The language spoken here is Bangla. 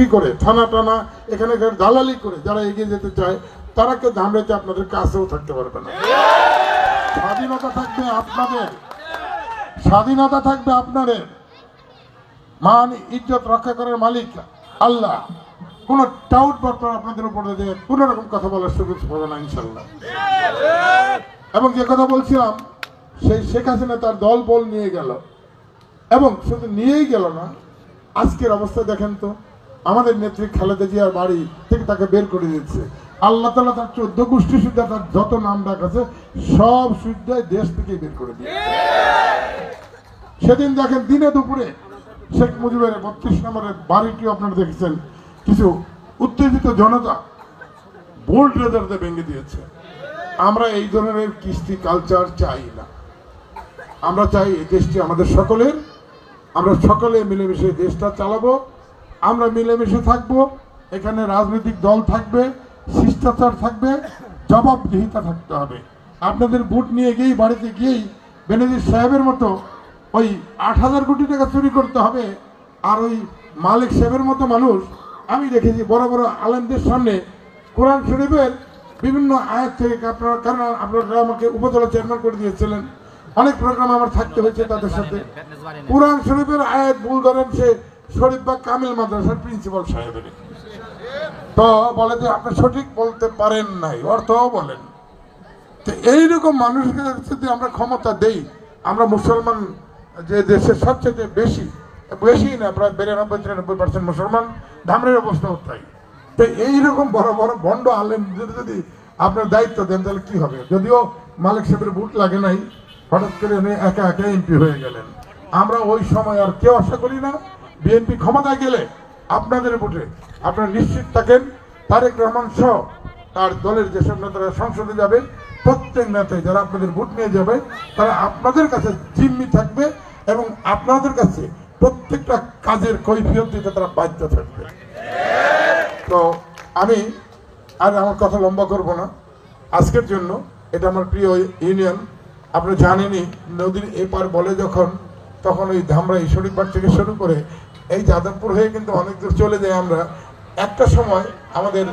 বিক্রি করে? থানা টানা, এখানে দালালি করে যারা এগিয়ে যেতে চায়, তারা কেউ ধামড়াতে আপনাদের কাছেও থাকতে পারবে না। স্বাধীনতা থাকবে আপনাদের। স্বাধীনতা থাকবে আপনাদের। মান, ইজ্জত রক্ষা করার মালিক আল্লাহ। কোন টাউট বার্তার আপনাদের উপর দিয়ে কোন রকম কথা বলার সুযোগ পাবে না ইনশাল্লাহ এবং যে কথা বলছিলাম, সেই শেখ হাসিনা তার দল বল নিয়ে গেল। এবং শুধু নিয়েই গেল না, আজকের অবস্থা দেখেন তো আমাদের নেত্রী খালেদা জিয়ার বাড়ি থেকে তাকে বের করে দিচ্ছে আল্লাহ তালা তার চোদ্দ গোষ্ঠী সুদ্ধা তার যত নাম ডাক আছে, সব সুদ্ধায় দেশ থেকে বের করে দিয়েছে। সেদিন দেখেন দিনে দুপুরে শেখ মুজিবের বত্রিশ নম্বরের বাড়িটি আপনারা দেখেছেন, কিছু উত্তেজিত জনতা বোল্ড রেজারতে ভেঙে দিয়েছে। আমরা এই ধরনের কৃষ্টি কালচার চাই না। আমরা চাই এই দেশটি আমাদের সকলের, আমরা সকলে মিলেমিশে দেশটা চালাবো। আমরা মিলেমিশে থাকব এখানে রাজনৈতিক দল থাকবে শিষ্টাচার থাকবে জবাবদিহিতা থাকতে হবে। আপনাদের ভোট নিয়ে গিয়েই বাড়িতে গিয়েই বেনেজির সাহেবের মতো ওই আট হাজার কোটি টাকা চুরি করতে হবে আর ওই মালিক সাহেবের মতো মানুষ আমি দেখেছি বড় বড় আলেমদের সামনে কোরআন শরীফের বিভিন্ন আয়াত থেকে আপনারা কারণ আপনারা আমাকে উপজেলা চেয়ারম্যান করে দিয়েছিলেন অনেক প্রোগ্রাম আমার থাকতে হয়েছে তাদের সাথে। কোরআন শরীফের আয়াত ভুল ধরেন সে শরীফ বা কামিল মাদ্রাসার প্রিন্সিপাল সাহেবের। তো বলে যে আপনি সঠিক বলতে পারেন নাই, অর্থও বলেন। তো এইরকম মানুষকে যদি আমরা ক্ষমতা দেই, আমরা মুসলমান যে দেশের সবচেয়ে বেশি বেশি না, প্রায় বিরানব্বই, তিরানব্বই পার্সেন্ট মুসলমান ধামরের অবস্থাও তাই। তো এইরকম বড় বড় বন্ড আলেমদের যদি আপনার দায়িত্ব দেন, তাহলে কি হবে? যদিও মালিক সাহেবের বুট লাগে নাই, হঠাৎ করে উনি একা একা এমপি হয়ে গেলেন। আমরা ওই সময় আর কেউ আশা করি না বিএনপি ক্ষমতায় গেলে আপনাদের ভোটে আপনারা নিশ্চিত থাকেন, তারেক রহমান সহ তার দলের যেসব নেতারা সংসদে যাবে, প্রত্যেক নেতাই যারা আপনাদের ভোট নিয়ে যাবে, তারা আপনাদের কাছে জিম্মি থাকবে এবং আপনাদের কাছে প্রত্যেকটা কাজের কৈফিয়ত দিতে তারা বাধ্য থাকবে। তো আমি আর আমার কথা লম্বা করব না। আজকের জন্য এটা আমার প্রিয় ইউনিয়ন আপনি জানেনই, নদীর এপার বলে যখন, তখন ওই ধামরা ঈশ্বরীপাড় থেকে শুরু করে এই যাদবপুর হয়ে কিন্তু অনেক দূর চলে যাই আমরা। একটা সময় আমাদের